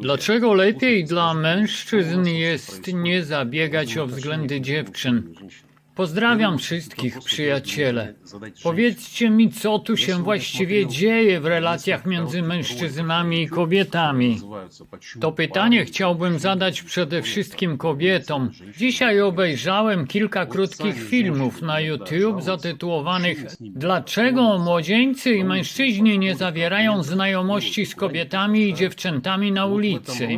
Dlaczego lepiej dla mężczyzn jest nie zabiegać o względy dziewczyn? Pozdrawiam wszystkich, przyjaciele. Powiedzcie mi, co tu się właściwie dzieje w relacjach między mężczyznami i kobietami. To pytanie chciałbym zadać przede wszystkim kobietom. Dzisiaj obejrzałem kilka krótkich filmów na YouTube zatytułowanych Dlaczego młodzieńcy i mężczyźni nie zawierają znajomości z kobietami i dziewczętami na ulicy?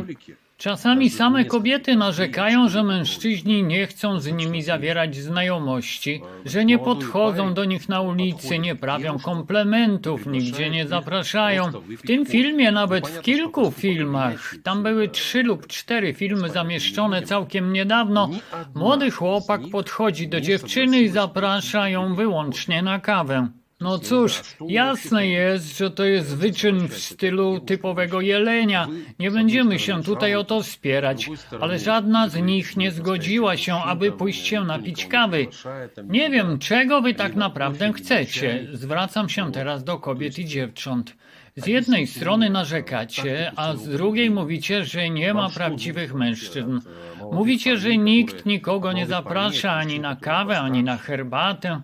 Czasami same kobiety narzekają, że mężczyźni nie chcą z nimi zawierać znajomości, że nie podchodzą do nich na ulicy, nie prawią komplementów, nigdzie nie zapraszają. W tym filmie, nawet w kilku filmach, tam były trzy lub cztery filmy zamieszczone całkiem niedawno, młody chłopak podchodzi do dziewczyny i zaprasza ją wyłącznie na kawę. No cóż, jasne jest, że to jest wyczyn w stylu typowego jelenia. Nie będziemy się tutaj o to spierać, ale żadna z nich nie zgodziła się, aby pójść się napić kawy. Nie wiem, czego wy tak naprawdę chcecie. Zwracam się teraz do kobiet i dziewcząt. Z jednej strony narzekacie, a z drugiej mówicie, że nie ma prawdziwych mężczyzn. Mówicie, że nikt nikogo nie zaprasza ani na kawę, ani na herbatę.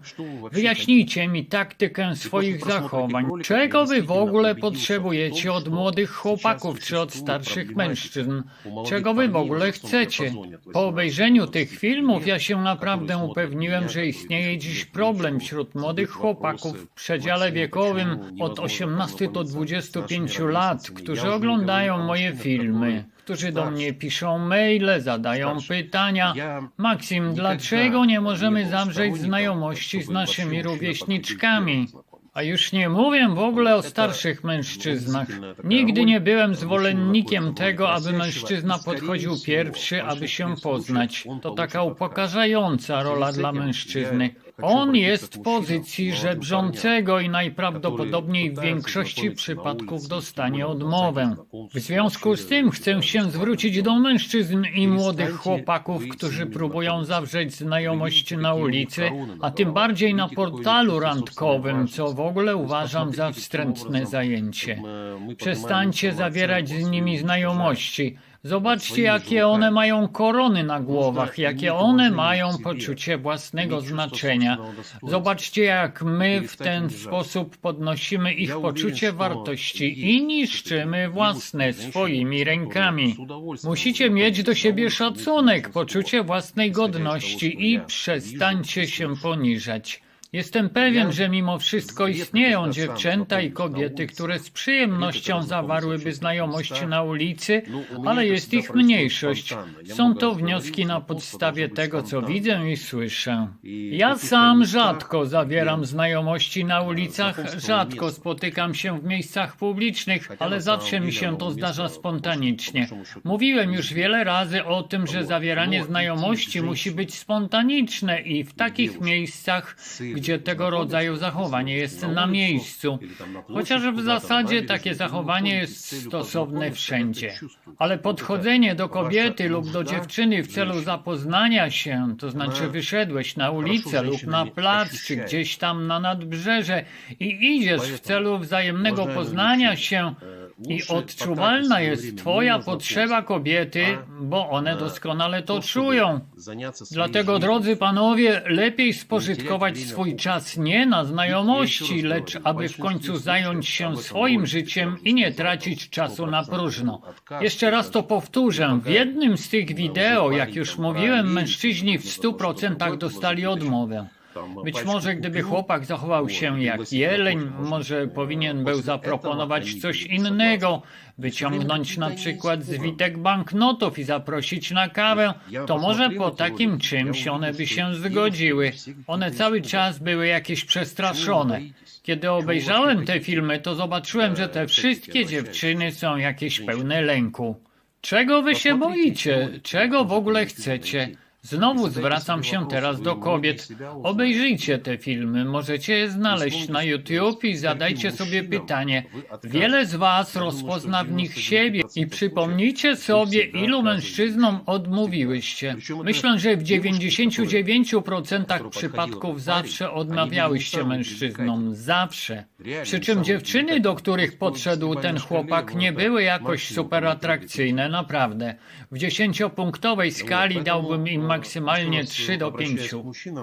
Wyjaśnijcie mi taktykę swoich zachowań. Czego wy w ogóle potrzebujecie od młodych chłopaków czy od starszych mężczyzn? Czego wy w ogóle chcecie? Po obejrzeniu tych filmów ja się naprawdę upewniłem, że istnieje dziś problem wśród młodych chłopaków w przedziale wiekowym od 18 do 25 lat, którzy oglądają moje filmy którzy do mnie piszą maile, zadają pytania. Maksim, dlaczego nie możemy zawrzeć znajomości z naszymi rówieśniczkami? A już nie mówię w ogóle o starszych mężczyznach. Nigdy nie byłem zwolennikiem tego, aby mężczyzna podchodził pierwszy, aby się poznać. To taka upokarzająca rola dla mężczyzny. On jest w pozycji żebrzącego i najprawdopodobniej w większości przypadków dostanie odmowę. W związku z tym chcę się zwrócić do mężczyzn i młodych chłopaków, którzy próbują zawrzeć znajomość na ulicy, a tym bardziej na portalu randkowym, co w ogóle uważam za wstrętne zajęcie. Przestańcie zawierać z nimi znajomości. Zobaczcie, jakie one mają korony na głowach, jakie one mają poczucie własnego znaczenia. Zobaczcie, jak my w ten sposób podnosimy ich poczucie wartości i niszczymy własne swoimi rękami. Musicie mieć do siebie szacunek, poczucie własnej godności i przestańcie się poniżać. Jestem pewien, że mimo wszystko istnieją dziewczęta i kobiety, które z przyjemnością zawarłyby znajomości na ulicy, ale jest ich mniejszość. Są to wnioski na podstawie tego, co widzę i słyszę. Ja sam rzadko zawieram znajomości na ulicach, rzadko spotykam się w miejscach publicznych, ale zawsze mi się to zdarza spontanicznie. Mówiłem już wiele razy o tym, że zawieranie znajomości musi być spontaniczne i w takich miejscach, gdzie tego rodzaju zachowanie jest na miejscu. Chociaż w zasadzie takie zachowanie jest stosowne wszędzie. Ale podchodzenie do kobiety lub do dziewczyny w celu zapoznania się, to znaczy wyszedłeś na ulicę lub na plac, czy gdzieś tam na nadbrzeże i idziesz w celu wzajemnego poznania się, i odczuwalna jest Twoja potrzeba kobiety, bo one doskonale to czują. Dlatego, drodzy panowie, lepiej spożytkować swój czas nie na znajomości, lecz aby w końcu zająć się swoim życiem i nie tracić czasu na próżno. Jeszcze raz to powtórzę. W jednym z tych wideo, jak już mówiłem, mężczyźni w 100% dostali odmowę. Być może gdyby chłopak zachował się jak jeleń, może powinien był zaproponować coś innego, wyciągnąć na przykład zwitek banknotów i zaprosić na kawę, to może po takim czymś one by się zgodziły. One cały czas były jakieś przestraszone. Kiedy obejrzałem te filmy, to zobaczyłem, że te wszystkie dziewczyny są jakieś pełne lęku. Czego wy się boicie? Czego w ogóle chcecie? Znowu zwracam się teraz do kobiet. Obejrzyjcie te filmy, możecie je znaleźć na YouTube i zadajcie sobie pytanie. Wiele z Was rozpozna w nich siebie i przypomnijcie sobie, ilu mężczyznom odmówiłyście. Myślę, że w 99% przypadków zawsze odmawiałyście mężczyznom. Zawsze. Przy czym dziewczyny, do których podszedł ten chłopak, nie były jakoś super atrakcyjne, naprawdę. W dziesięciopunktowej skali dałbym im maksymalnie 3 do 5.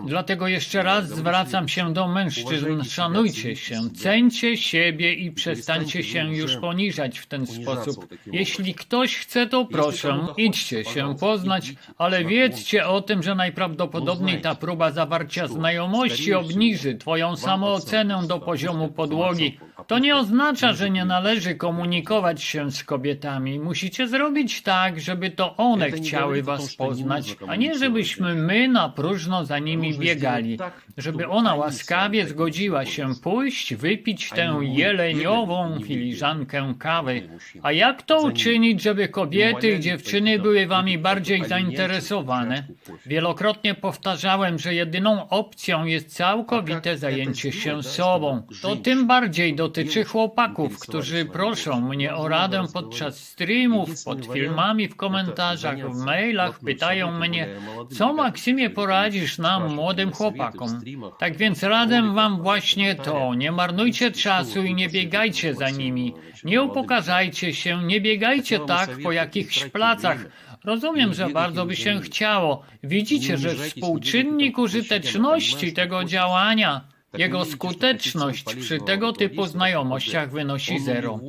Dlatego jeszcze raz zwracam się. do mężczyzn, szanujcie się, cencie siebie i przestańcie się już poniżać w ten sposób. Jeśli ktoś chce, to proszę, idźcie się poznać, ale wiedzcie o tym, że najprawdopodobniej ta próba zawarcia znajomości obniży twoją samoocenę do poziomu podłogi. To nie oznacza, że nie należy komunikować się z kobietami. Musicie zrobić tak, żeby to one chciały was poznać, a nie żebyśmy my na próżno za nimi biegali. Żeby ona łaskawie zgodziła się pójść, wypić tę jeleniową filiżankę kawy. A jak to uczynić, żeby kobiety i dziewczyny były wami bardziej zainteresowane? Wielokrotnie powtarzałem, że jedyną opcją jest całkowite zajęcie się sobą. To tym bardziej dotyczy chłopaków, którzy proszą mnie o radę podczas streamów, pod filmami, w komentarzach, w mailach, pytają mnie, co Maksymie poradzisz nam, młodym chłopakom. Tak więc radzę wam właśnie to, nie marnujcie czasu i nie biegajcie za nimi. Nie upokarzajcie się, nie biegajcie tak po jakichś placach. Rozumiem, że bardzo by się chciało. Widzicie, że współczynnik użyteczności tego działania, jego skuteczność przy tego typu znajomościach wynosi zero.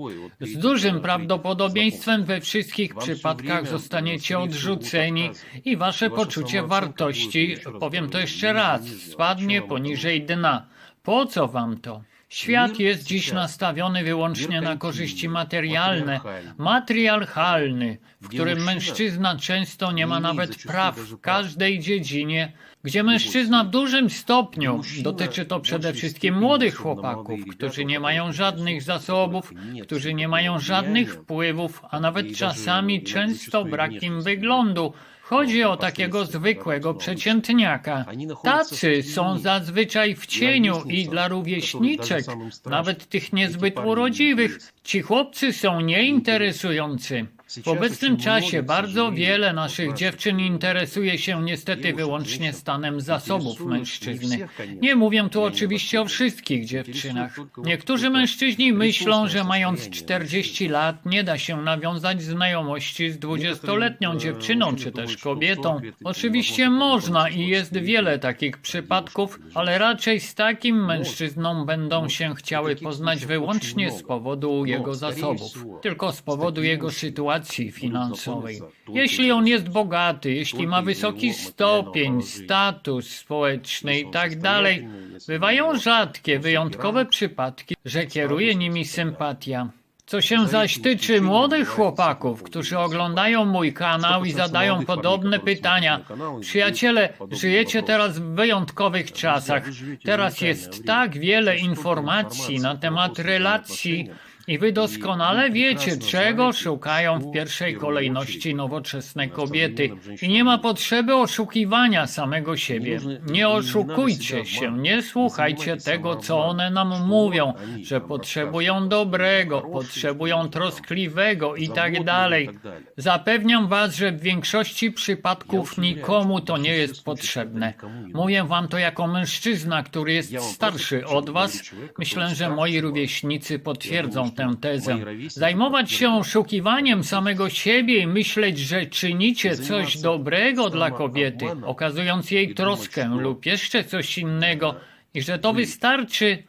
Z dużym prawdopodobieństwem we wszystkich przypadkach zostaniecie odrzuceni i wasze poczucie wartości, powiem to jeszcze raz, spadnie poniżej dna. Po co wam to? Świat jest dziś nastawiony wyłącznie na korzyści materialne, matriarchalny, w którym mężczyzna często nie ma nawet praw w każdej dziedzinie, gdzie mężczyzna w dużym stopniu, dotyczy to przede wszystkim młodych chłopaków, którzy nie mają żadnych zasobów, którzy nie mają żadnych wpływów, a nawet czasami często brak im wyglądu, Chodzi o takiego zwykłego przeciętniaka. Tacy są zazwyczaj w cieniu i dla rówieśniczek, nawet tych niezbyt urodziwych, ci chłopcy są nieinteresujący. W obecnym czasie bardzo wiele naszych dziewczyn interesuje się niestety wyłącznie stanem zasobów mężczyzny. Nie? Mówię tu oczywiście o wszystkich dziewczynach. Niektórzy mężczyźni myślą, że mając 40 lat nie da się nawiązać znajomości z 20-letnią dziewczyną czy też kobietą. Oczywiście można i jest wiele takich przypadków, ale raczej z takim mężczyzną będą się chciały poznać wyłącznie z powodu jego zasobów, tylko z powodu jego sytuacji finansowej. Jeśli on jest bogaty, jeśli ma wysoki stopień, status społeczny i tak dalej, bywają rzadkie, wyjątkowe przypadki, że kieruje nimi sympatia. Co się zaś tyczy młodych chłopaków, którzy oglądają mój kanał i zadają podobne pytania. Przyjaciele, żyjecie teraz w wyjątkowych czasach. Teraz jest tak wiele informacji na temat relacji i wy doskonale wiecie, czego szukają w pierwszej kolejności nowoczesne kobiety. I nie ma potrzeby oszukiwania samego siebie. Nie oszukujcie się, nie słuchajcie tego, co one nam mówią, że potrzebują dobrego, potrzebują troskliwego i tak dalej. Zapewniam was, że w większości przypadków nikomu to nie jest potrzebne. Mówię wam to jako mężczyzna, który jest starszy od was. Myślę, że moi rówieśnicy potwierdzą tę tezę. Zajmować się oszukiwaniem samego siebie i myśleć, że czynicie coś dobrego dla kobiety, okazując jej troskę lub jeszcze coś innego, i że to wystarczy,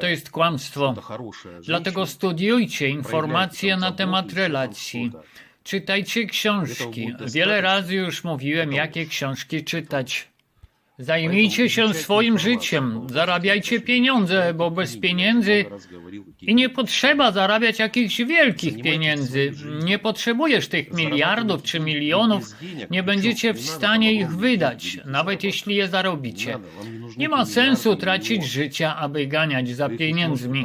to jest kłamstwo. Dlatego studiujcie informacje na temat relacji. Czytajcie książki. Wiele razy już mówiłem, jakie książki czytać. Zajmijcie się swoim życiem, zarabiajcie pieniądze, bo bez pieniędzy i nie potrzeba zarabiać jakichś wielkich pieniędzy. Nie potrzebujesz tych miliardów czy milionów, nie będziecie w stanie ich wydać, nawet jeśli je zarobicie. Nie ma sensu tracić życia, aby ganiać za pieniędzmi.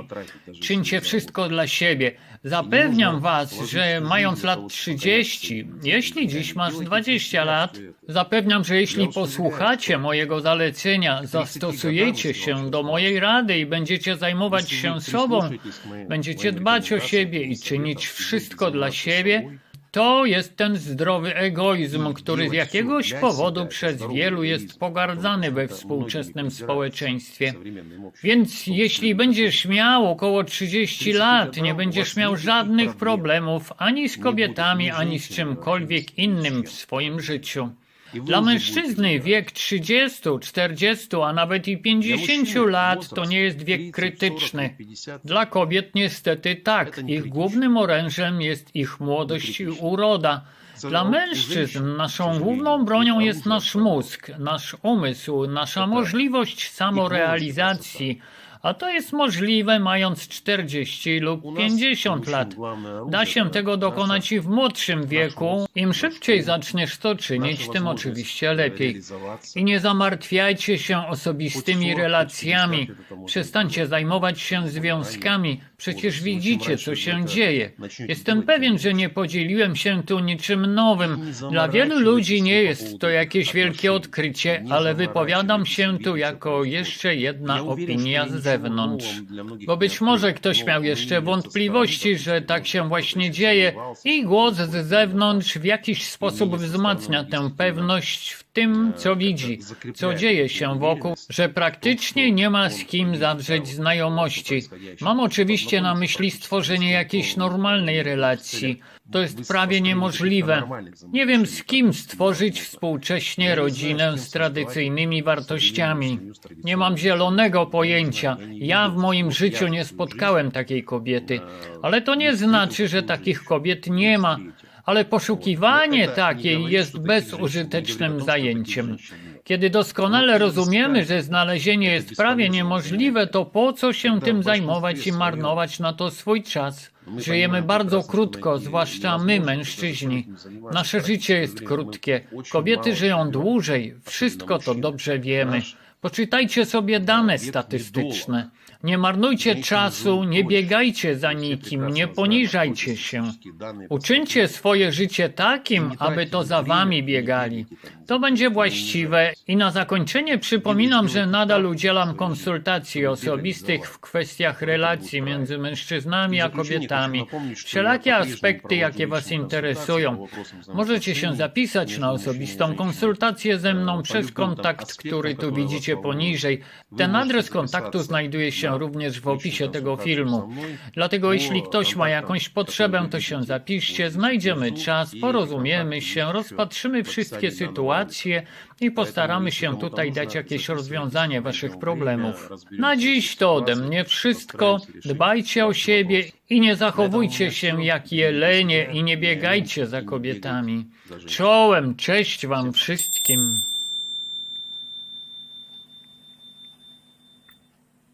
Czyńcie wszystko dla siebie. Zapewniam was, że mając lat 30, jeśli dziś masz 20 lat, zapewniam, że jeśli posłuchacie mojego zalecenia, zastosujecie się do mojej rady i będziecie zajmować się sobą, będziecie dbać o siebie i czynić wszystko dla siebie, To jest ten zdrowy egoizm, który z jakiegoś powodu przez wielu jest pogardzany we współczesnym społeczeństwie. Więc jeśli będziesz miał około 30 lat, nie będziesz miał żadnych problemów ani z kobietami, ani z czymkolwiek innym w swoim życiu. Dla mężczyzny wiek 30, 40, a nawet i 50 lat to nie jest wiek krytyczny. Dla kobiet niestety tak. Ich głównym orężem jest ich młodość i uroda. Dla mężczyzn naszą główną bronią jest nasz mózg, nasz umysł, nasza możliwość samorealizacji. A to jest możliwe mając 40 lub 50 lat. Da się tego dokonać i w młodszym wieku. Im szybciej zaczniesz to czynić, tym oczywiście lepiej. I nie zamartwiajcie się osobistymi relacjami. Przestańcie zajmować się związkami. Przecież widzicie, co się dzieje. Jestem pewien, że nie podzieliłem się tu niczym nowym. Dla wielu ludzi nie jest to jakieś wielkie odkrycie, ale wypowiadam się tu jako jeszcze jedna opinia z zewnątrz. Bo być może ktoś miał jeszcze wątpliwości, że tak się właśnie dzieje i głos z zewnątrz w jakiś sposób wzmacnia tę pewność w tym, co widzi, co dzieje się wokół, że praktycznie nie ma z kim zawrzeć znajomości. Mam oczywiście na myśli stworzenie jakiejś normalnej relacji. To jest prawie niemożliwe. Nie wiem z kim stworzyć współcześnie rodzinę z tradycyjnymi wartościami. Nie mam zielonego pojęcia. Ja w moim życiu nie spotkałem takiej kobiety. Ale to nie znaczy, że takich kobiet nie ma. Ale poszukiwanie takiej jest bezużytecznym zajęciem. Kiedy doskonale rozumiemy, że znalezienie jest prawie niemożliwe, to po co się tym zajmować i marnować na to swój czas? Żyjemy bardzo krótko, zwłaszcza my, mężczyźni. Nasze życie jest krótkie. Kobiety żyją dłużej. Wszystko to dobrze wiemy. Poczytajcie sobie dane statystyczne. Nie marnujcie czasu, nie biegajcie za nikim, nie poniżajcie się. Uczyńcie swoje życie takim, aby to za wami biegali. To będzie właściwe i na zakończenie przypominam, że nadal udzielam konsultacji osobistych w kwestiach relacji między mężczyznami a kobietami. Wszelakie aspekty, jakie Was interesują. Możecie się zapisać na osobistą konsultację ze mną przez kontakt, który tu widzicie poniżej. Ten adres kontaktu znajduje się również w opisie tego filmu. Dlatego jeśli ktoś ma jakąś potrzebę, to się zapiszcie, znajdziemy czas, porozumiemy się, rozpatrzymy wszystkie sytuacje i postaramy się tutaj dać jakieś rozwiązanie waszych problemów. Na dziś to ode mnie wszystko. Dbajcie o siebie i nie zachowujcie się jak jelenie i nie biegajcie za kobietami. Czołem, cześć wam wszystkim.